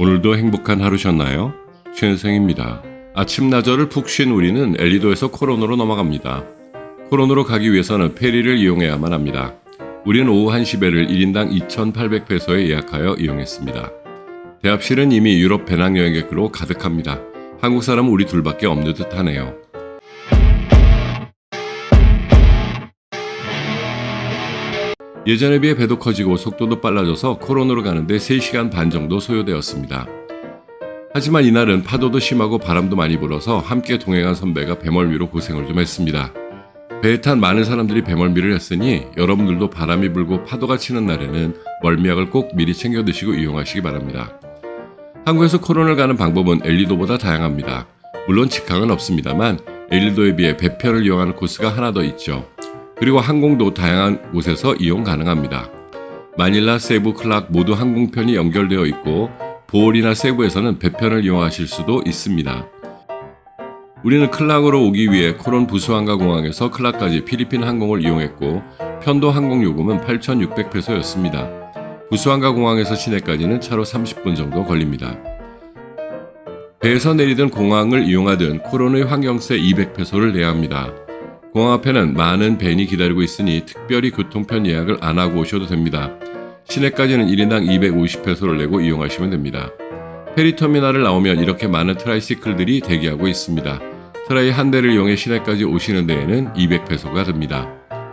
오늘도 행복한 하루셨나요? 최은생입니다. 아침 나절을 푹 쉰 우리는 엘리도에서 코론으로 넘어갑니다. 코론으로 가기 위해서는 페리를 이용해야만 합니다. 우리는 오후 1시 배를 1인당 2,800페소에 예약하여 이용했습니다. 대합실은 이미 유럽 배낭여행객으로 가득합니다. 한국 사람은 우리 둘밖에 없는 듯 하네요. 예전에 비해 배도 커지고 속도도 빨라져서 코론으로 가는데 3시간 반 정도 소요되었습니다. 하지만 이날은 파도도 심하고 바람도 많이 불어서 함께 동행한 선배가 배멀미로 고생을 좀 했습니다. 배에 탄 많은 사람들이 배멀미를 했으니 여러분들도 바람이 불고 파도가 치는 날에는 멀미약을 꼭 미리 챙겨 드시고 이용하시기 바랍니다. 한국에서 코론을 가는 방법은 엘리도보다 다양합니다. 물론 직항은 없습니다만 엘리도에 비해 배편을 이용하는 코스가 하나 더 있죠. 그리고 항공도 다양한 곳에서 이용 가능합니다. 마닐라, 세부, 클락 모두 항공편이 연결되어 있고 보올이나 세부에서는 배편을 이용하실 수도 있습니다. 우리는 클락으로 오기 위해 코론 부수항가 공항에서 클락까지 필리핀 항공을 이용했고 편도 항공 요금은 8,600페소였습니다. 부수항가 공항에서 시내까지는 차로 30분 정도 걸립니다. 배에서 내리든 공항을 이용하든 코론의 환경세 200페소를 내야 합니다. 공항 앞에는 많은 밴이 기다리고 있으니 특별히 교통편 예약을 안 하고 오셔도 됩니다. 시내까지는 1인당 250페소를 내고 이용하시면 됩니다. 페리터미널을 나오면 이렇게 많은 트라이시클들이 대기하고 있습니다. 트라이 한 대를 이용해 시내까지 오시는 데에는 200페소가 듭니다.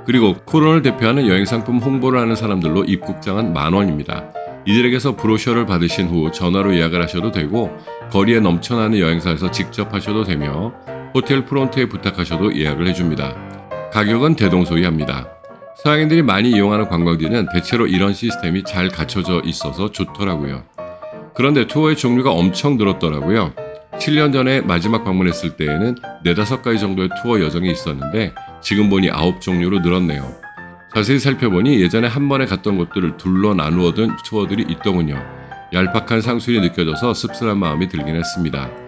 그리고 코론을 대표하는 여행 상품 홍보를 하는 사람들로 입국장은 만 원입니다. 이들에게서 브로셔를 받으신 후 전화로 예약을 하셔도 되고 거리에 넘쳐나는 여행사에서 직접 하셔도 되며 호텔 프론트에 부탁하셔도 예약을 해줍니다. 가격은 대동소이합니다. 서양인들이 많이 이용하는 관광지는 대체로 이런 시스템이 잘 갖춰져 있어서 좋더라고요. 그런데 투어의 종류가 엄청 늘었더라고요. 7년 전에 마지막 방문했을 때에는 4, 5가지 정도의 투어 여정이 있었는데 지금 보니 9종류로 늘었네요. 자세히 살펴보니 예전에 한 번에 갔던 곳들을 둘러 나누어 둔 투어들이 있더군요. 얄팍한 상술이 느껴져서 씁쓸한 마음이 들긴 했습니다.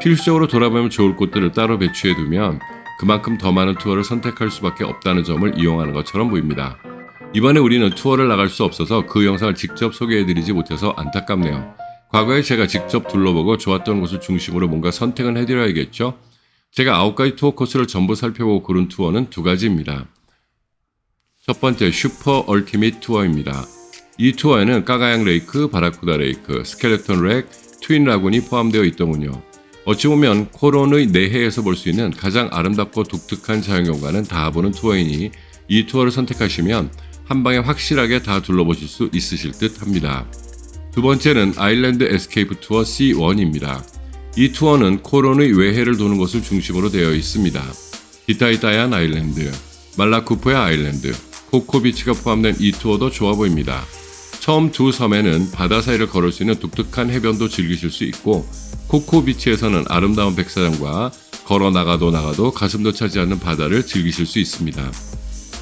필수적으로 돌아보면 좋을 곳들을 따로 배치해 두면 그만큼 더 많은 투어를 선택할 수밖에 없다는 점을 이용하는 것처럼 보입니다. 이번에 우리는 투어를 나갈 수 없어서 그 영상을 직접 소개해드리지 못해서 안타깝네요. 과거에 제가 직접 둘러보고 좋았던 곳을 중심으로 뭔가 선택은 해드려야겠죠? 제가 9가지 투어 코스를 전부 살펴보고 고른 투어는 두 가지입니다. 첫 번째 슈퍼 얼티밋 투어입니다. 이 투어에는 까가양 레이크, 바라쿠다 레이크, 스켈레톤 렉, 트윈 라군이 포함되어 있더군요. 어찌 보면 코론의 내해에서 볼 수 있는 가장 아름답고 독특한 자연경관은 다 보는 투어이니 이 투어를 선택하시면 한 방에 확실하게 다 둘러보실 수 있으실 듯 합니다. 두 번째는 아일랜드 에스케이프 투어 C1입니다. 이 투어는 코론의 외해를 도는 것을 중심으로 되어 있습니다. 히타이타얀 아일랜드, 말라쿠포야 아일랜드, 코코비치가 포함된 이 투어도 좋아 보입니다. 처음 두 섬에는 바다 사이를 걸을 수 있는 독특한 해변도 즐기실 수 있고 코코비치에서는 아름다운 백사장과 걸어 나가도 나가도 가슴도 차지 않는 바다를 즐기실 수 있습니다.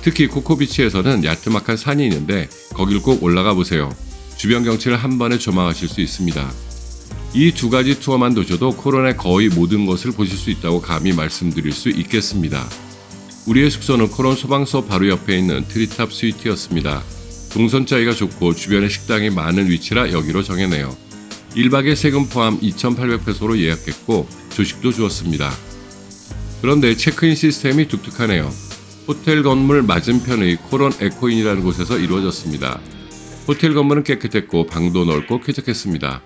특히 코코비치에서는 야트막한 산이 있는데 거길 꼭 올라가 보세요. 주변 경치를 한 번에 조망하실 수 있습니다. 이 두 가지 투어만 도셔도 코론의 거의 모든 것을 보실 수 있다고 감히 말씀드릴 수 있겠습니다. 우리의 숙소는 코론 소방서 바로 옆에 있는 트리탑 스위트였습니다. 동선짜기가 좋고 주변에 식당이 많은 위치라 여기로 정해네요. 1박에 세금 포함 2,800페소로 예약했고 조식도 주었습니다. 그런데 체크인 시스템이 독특하네요. 호텔 건물 맞은편의 코론 에코인이라는 곳에서 이루어졌습니다. 호텔 건물은 깨끗했고 방도 넓고 쾌적했습니다.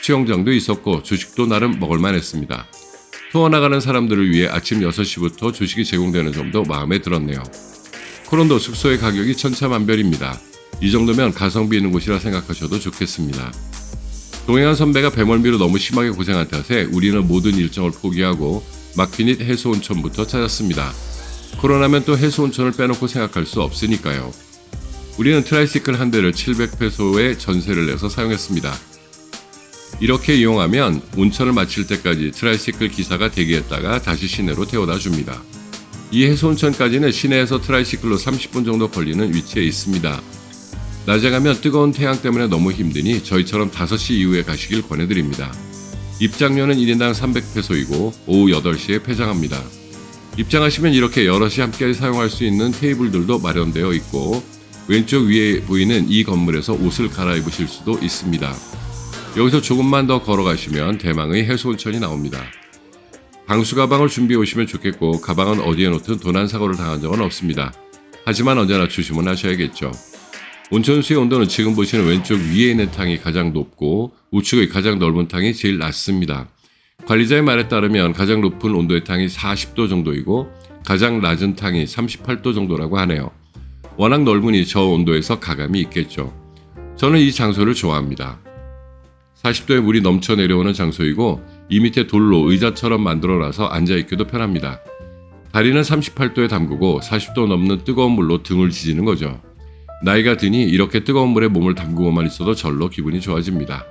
수영장도 있었고 조식도 나름 먹을만 했습니다. 투어 나가는 사람들을 위해 아침 6시부터 조식이 제공되는 점도 마음에 들었네요. 코론도 숙소의 가격이 천차만별입니다. 이 정도면 가성비 있는 곳이라 생각하셔도 좋겠습니다. 동행한 선배가 배멀미로 너무 심하게 고생한 탓에 우리는 모든 일정을 포기하고 마퀴닛 해수온천부터 찾았습니다. 코로나면 또 해수온천을 빼놓고 생각할 수 없으니까요. 우리는 트라이시클 한 대를 700페소에 전세를 내서 사용했습니다. 이렇게 이용하면 온천을 마칠 때까지 트라이시클 기사가 대기했다가 다시 시내로 태워다 줍니다. 이 해수온천까지는 시내에서 트라이시클로 30분 정도 걸리는 위치에 있습니다. 낮에 가면 뜨거운 태양 때문에 너무 힘드니 저희처럼 5시 이후에 가시길 권해드립니다. 입장료는 1인당 300페소이고 오후 8시에 폐장합니다. 입장하시면 이렇게 여럿이 함께 사용할 수 있는 테이블들도 마련되어 있고 왼쪽 위에 보이는 이 건물에서 옷을 갈아입으실 수도 있습니다. 여기서 조금만 더 걸어가시면 대망의 해수온천이 나옵니다. 방수 가방을 준비해 오시면 좋겠고 가방은 어디에 놓든 도난 사고를 당한 적은 없습니다. 하지만 언제나 조심은 하셔야겠죠. 온천수의 온도는 지금 보시는 왼쪽 위에 있는 탕이 가장 높고 우측의 가장 넓은 탕이 제일 낮습니다. 관리자의 말에 따르면 가장 높은 온도의 탕이 40도 정도이고 가장 낮은 탕이 38도 정도라고 하네요. 워낙 넓으니 저 온도에서 가감이 있겠죠. 저는 이 장소를 좋아합니다. 40도의 물이 넘쳐 내려오는 장소이고 이 밑에 돌로 의자처럼 만들어놔서 앉아있기도 편합니다. 다리는 38도에 담그고 40도 넘는 뜨거운 물로 등을 지지는 거죠. 나이가 드니 이렇게 뜨거운 물에 몸을 담그고만 있어도 절로 기분이 좋아집니다.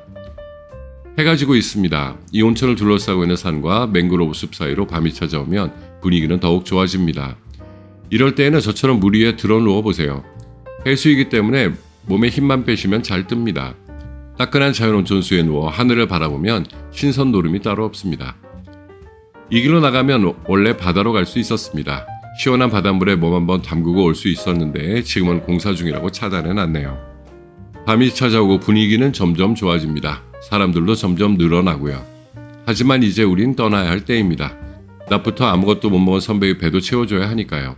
해가 지고 있습니다. 이 온천을 둘러싸고 있는 산과 맹그로브 숲 사이로 밤이 찾아오면 분위기는 더욱 좋아집니다. 이럴 때에는 저처럼 물 위에 들어 누워 보세요. 해수이기 때문에 몸에 힘만 빼시면 잘 뜹니다. 따끈한 자연 온천수에 누워 하늘을 바라보면 신선 노름이 따로 없습니다. 이 길로 나가면 원래 바다로 갈 수 있었습니다. 시원한 바닷물에 몸 한번 담그고 올 수 있었는데 지금은 공사 중이라고 차단해 놨네요. 밤이 찾아오고 분위기는 점점 좋아집니다. 사람들도 점점 늘어나고요. 하지만 이제 우린 떠나야 할 때입니다. 낮부터 아무것도 못 먹은 선배의 배도 채워줘야 하니까요.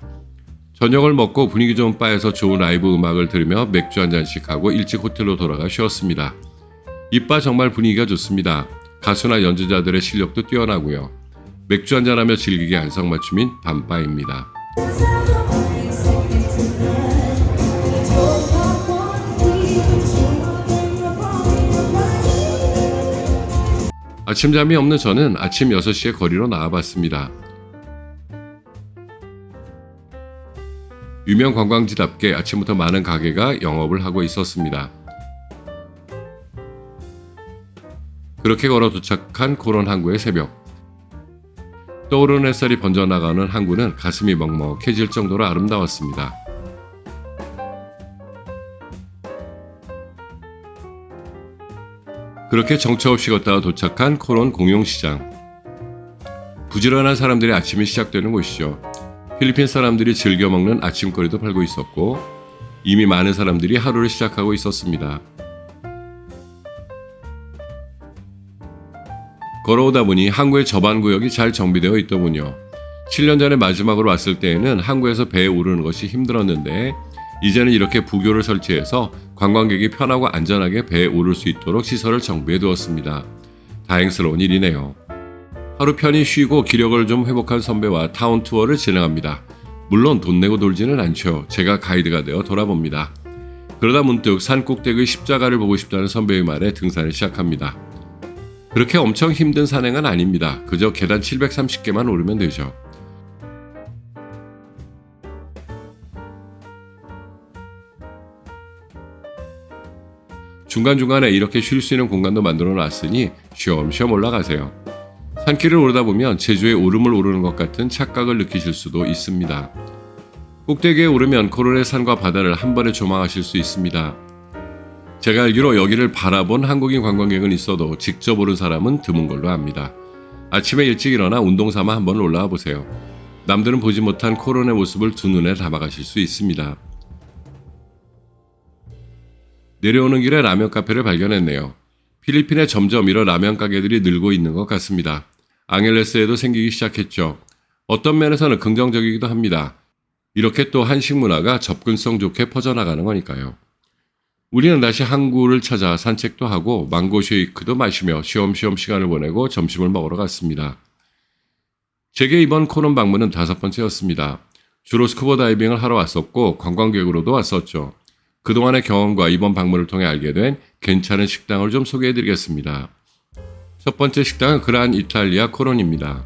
저녁을 먹고 분위기 좋은 바에서 좋은 라이브 음악을 들으며 맥주 한 잔씩 하고 일찍 호텔로 돌아가 쉬었습니다. 이바 정말 분위기가 좋습니다. 가수나 연주자들의 실력도 뛰어나고요. 맥주 한잔하며 즐기기 안성맞춤인 밤바입니다. 아침잠이 없는 저는 아침 6시에 거리로 나와봤습니다. 유명 관광지답게 아침부터 많은 가게가 영업을 하고 있었습니다. 그렇게 걸어 도착한 코론 항구의 새벽. 떠오르는 햇살이 번져나가는 항구는 가슴이 먹먹해질 정도로 아름다웠습니다. 그렇게 정처 없이 걷다가 도착한 코론 공용시장. 부지런한 사람들의 아침이 시작되는 곳이죠. 필리핀 사람들이 즐겨 먹는 아침거리도 팔고 있었고 이미 많은 사람들이 하루를 시작하고 있었습니다. 걸어오다 보니 항구의 저반 구역이 잘 정비되어 있더군요. 7년 전에 마지막으로 왔을 때에는 항구에서 배에 오르는 것이 힘들었는데 이제는 이렇게 부교를 설치해서 관광객이 편하고 안전하게 배에 오를 수 있도록 시설을 정비해 두었습니다. 다행스러운 일이네요. 하루 편히 쉬고 기력을 좀 회복한 선배와 타운 투어를 진행합니다. 물론 돈 내고 돌지는 않죠. 제가 가이드가 되어 돌아봅니다. 그러다 문득 산 꼭대기 십자가를 보고 싶다는 선배의 말에 등산을 시작합니다. 그렇게 엄청 힘든 산행은 아닙니다. 그저 계단 730개만 오르면 되죠. 중간중간에 이렇게 쉴 수 있는 공간도 만들어 놨으니 쉬엄쉬엄 올라가세요. 산길을 오르다 보면 제주의 오름을 오르는 것 같은 착각을 느끼실 수도 있습니다. 꼭대기에 오르면 코로네 산과 바다를 한 번에 조망하실 수 있습니다. 제가 알기로 여기를 바라본 한국인 관광객은 있어도 직접 오른 사람은 드문 걸로 압니다. 아침에 일찍 일어나 운동 삼아 한번 올라와 보세요. 남들은 보지 못한 코론의 모습을 두 눈에 담아가실 수 있습니다. 내려오는 길에 라면 카페를 발견했네요. 필리핀에 점점 이런 라면 가게들이 늘고 있는 것 같습니다. 앙헬레스에도 생기기 시작했죠. 어떤 면에서는 긍정적이기도 합니다. 이렇게 또 한식 문화가 접근성 좋게 퍼져나가는 거니까요. 우리는 다시 항구를 찾아 산책도 하고 망고 쉐이크도 마시며 쉬엄쉬엄 시간을 보내고 점심을 먹으러 갔습니다. 제게 이번 코론 방문은 다섯 번째였습니다. 주로 스쿠버 다이빙을 하러 왔었고 관광객으로도 왔었죠. 그동안의 경험과 이번 방문을 통해 알게 된 괜찮은 식당을 좀 소개해 드리겠습니다. 첫 번째 식당은 그란 이탈리아 코론입니다.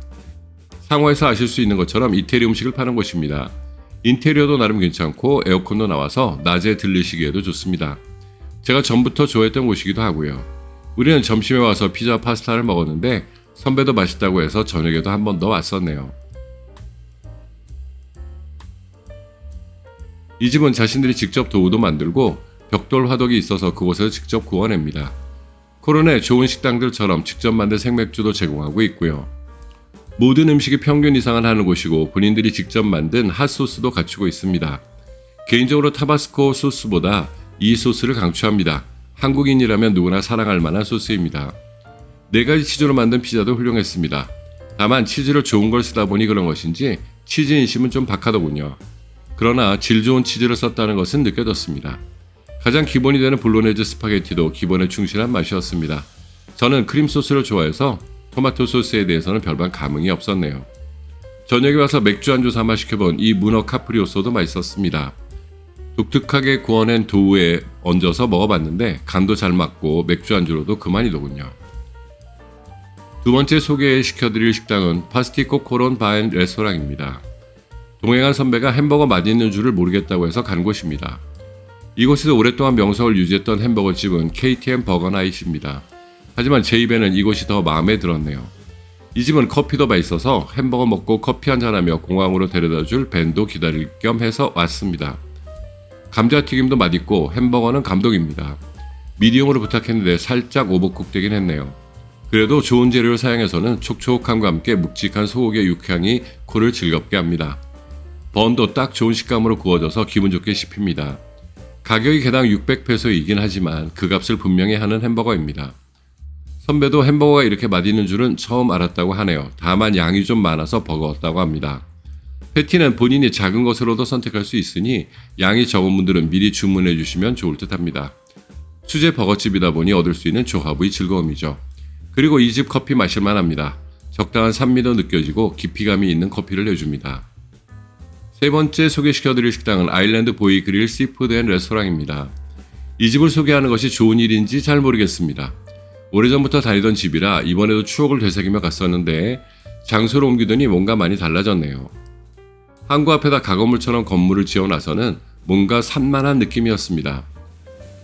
상호에서 아실 수 있는 것처럼 이태리 음식을 파는 곳입니다. 인테리어도 나름 괜찮고 에어컨도 나와서 낮에 들르시기에도 좋습니다. 제가 전부터 좋아했던 곳이기도 하고요. 우리는 점심에 와서 피자 파스타를 먹었는데 선배도 맛있다고 해서 저녁에도 한 번 더 왔었네요. 이 집은 자신들이 직접 도우도 만들고 벽돌 화덕이 있어서 그곳에서 직접 구워냅니다. 코론에 좋은 식당들처럼 직접 만든 생맥주도 제공하고 있고요. 모든 음식이 평균 이상을 하는 곳이고 본인들이 직접 만든 핫소스도 갖추고 있습니다. 개인적으로 타바스코 소스보다 이 소스를 강추합니다. 한국인이라면 누구나 사랑할 만한 소스입니다. 네 가지 치즈로 만든 피자도 훌륭했습니다. 다만 치즈를 좋은 걸 쓰다 보니 그런 것인지 치즈 인심은 좀 박하더군요. 그러나 질 좋은 치즈를 썼다는 것은 느껴졌습니다. 가장 기본이 되는 볼로네즈 스파게티도 기본에 충실한 맛이었습니다. 저는 크림 소스를 좋아해서 토마토 소스에 대해서는 별반 감흥이 없었네요. 저녁에 와서 맥주 안주 삼아 시켜본 이 문어 카프리오소도 맛있었습니다. 독특하게 구워낸 도우에 얹어서 먹어봤는데 간도 잘 맞고 맥주 안주로도 그만이더군요. 두 번째 소개시켜드릴 식당은 파스티코 코론 바엔 레스토랑입니다. 동행한 선배가 햄버거 맛있는 줄을 모르겠다고 해서 간 곳입니다. 이곳에서 오랫동안 명성을 유지했던 햄버거 집은 KTM 버거나잇입니다. 하지만 제 입에는 이곳이 더 마음에 들었네요. 이 집은 커피도 맛있어서 햄버거 먹고 커피 한잔하며 공항으로 데려다 줄 밴도 기다릴 겸 해서 왔습니다. 감자튀김도 맛있고 햄버거는 감동입니다. 미디움으로 부탁했는데 살짝 오버쿡 되긴 했네요. 그래도 좋은 재료를 사용해서는 촉촉함과 함께 묵직한 소고기의 육향이 코를 즐겁게 합니다. 번도 딱 좋은 식감으로 구워져서 기분 좋게 씹힙니다. 가격이 개당 600페소이긴 하지만 그 값을 분명히 하는 햄버거입니다. 선배도 햄버거가 이렇게 맛있는 줄은 처음 알았다고 하네요. 다만 양이 좀 많아서 버거웠다고 합니다. 패티는 본인이 작은 것으로도 선택할 수 있으니 양이 적은 분들은 미리 주문해 주시면 좋을 듯 합니다. 수제 버거집이다 보니 얻을 수 있는 조합의 즐거움이죠. 그리고 이 집 커피 마실만 합니다. 적당한 산미도 느껴지고 깊이감이 있는 커피를 내줍니다. 세 번째 소개시켜드릴 식당은 아일랜드 보이 그릴 시푸드 앤 레스토랑입니다. 이 집을 소개하는 것이 좋은 일인지 잘 모르겠습니다. 오래전부터 다니던 집이라 이번에도 추억을 되새기며 갔었는데 장소를 옮기더니 뭔가 많이 달라졌네요. 항구 앞에다 가건물처럼 건물을 지어놔서는 뭔가 산만한 느낌이었습니다.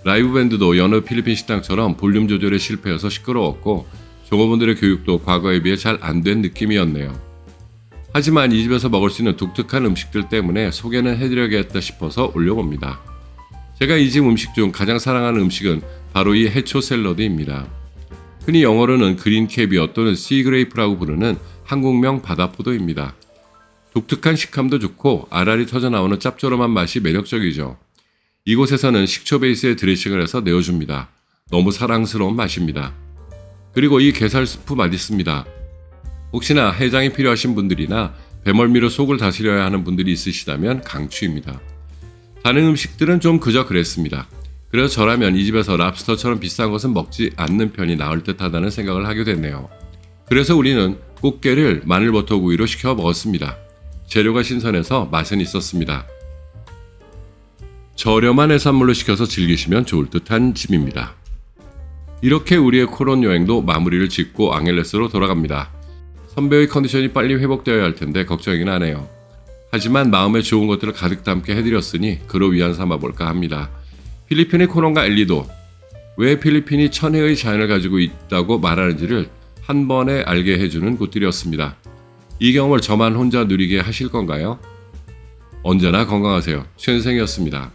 라이브 밴드도 여느 필리핀 식당처럼 볼륨 조절에 실패해서 시끄러웠고 종업원들의 교육도 과거에 비해 잘 안 된 느낌이었네요. 하지만 이 집에서 먹을 수 있는 독특한 음식들 때문에 소개는 해드려야겠다 싶어서 올려봅니다. 제가 이 집 음식 중 가장 사랑하는 음식은 바로 이 해초 샐러드입니다. 흔히 영어로는 그린 캐비어 또는 시그레이프라고 부르는 한국명 바다포도입니다. 독특한 식감도 좋고 알알이 터져 나오는 짭조름한 맛이 매력적이죠. 이곳에서는 식초 베이스의 드레싱을 해서 내어줍니다. 너무 사랑스러운 맛입니다. 그리고 이 게살 스프 맛있습니다. 혹시나 해장이 필요하신 분들이나 배멀미로 속을 다스려야 하는 분들이 있으시다면 강추입니다. 다른 음식들은 좀 그저 그랬습니다. 그래서 저라면 이 집에서 랍스터처럼 비싼 것은 먹지 않는 편이 나을 듯 하다는 생각을 하게 됐네요. 그래서 우리는 꽃게를 마늘버터구이로 시켜 먹었습니다. 재료가 신선해서 맛은 있었습니다. 저렴한 해산물로 시켜서 즐기시면 좋을 듯한 집입니다. 이렇게 우리의 코론 여행도 마무리를 짓고 앙헬레스로 돌아갑니다. 선배의 컨디션이 빨리 회복되어야 할 텐데 걱정이긴 하네요. 하지만 마음에 좋은 것들을 가득 담게 해드렸으니 그로 위안 삼아 볼까 합니다. 필리핀의 코론과 엘리도 왜 필리핀이 천혜의 자연을 가지고 있다고 말하는지를 한 번에 알게 해주는 곳들이었습니다. 이 경험을 저만 혼자 누리게 하실 건가요? 언제나 건강하세요. 최은생이었습니다.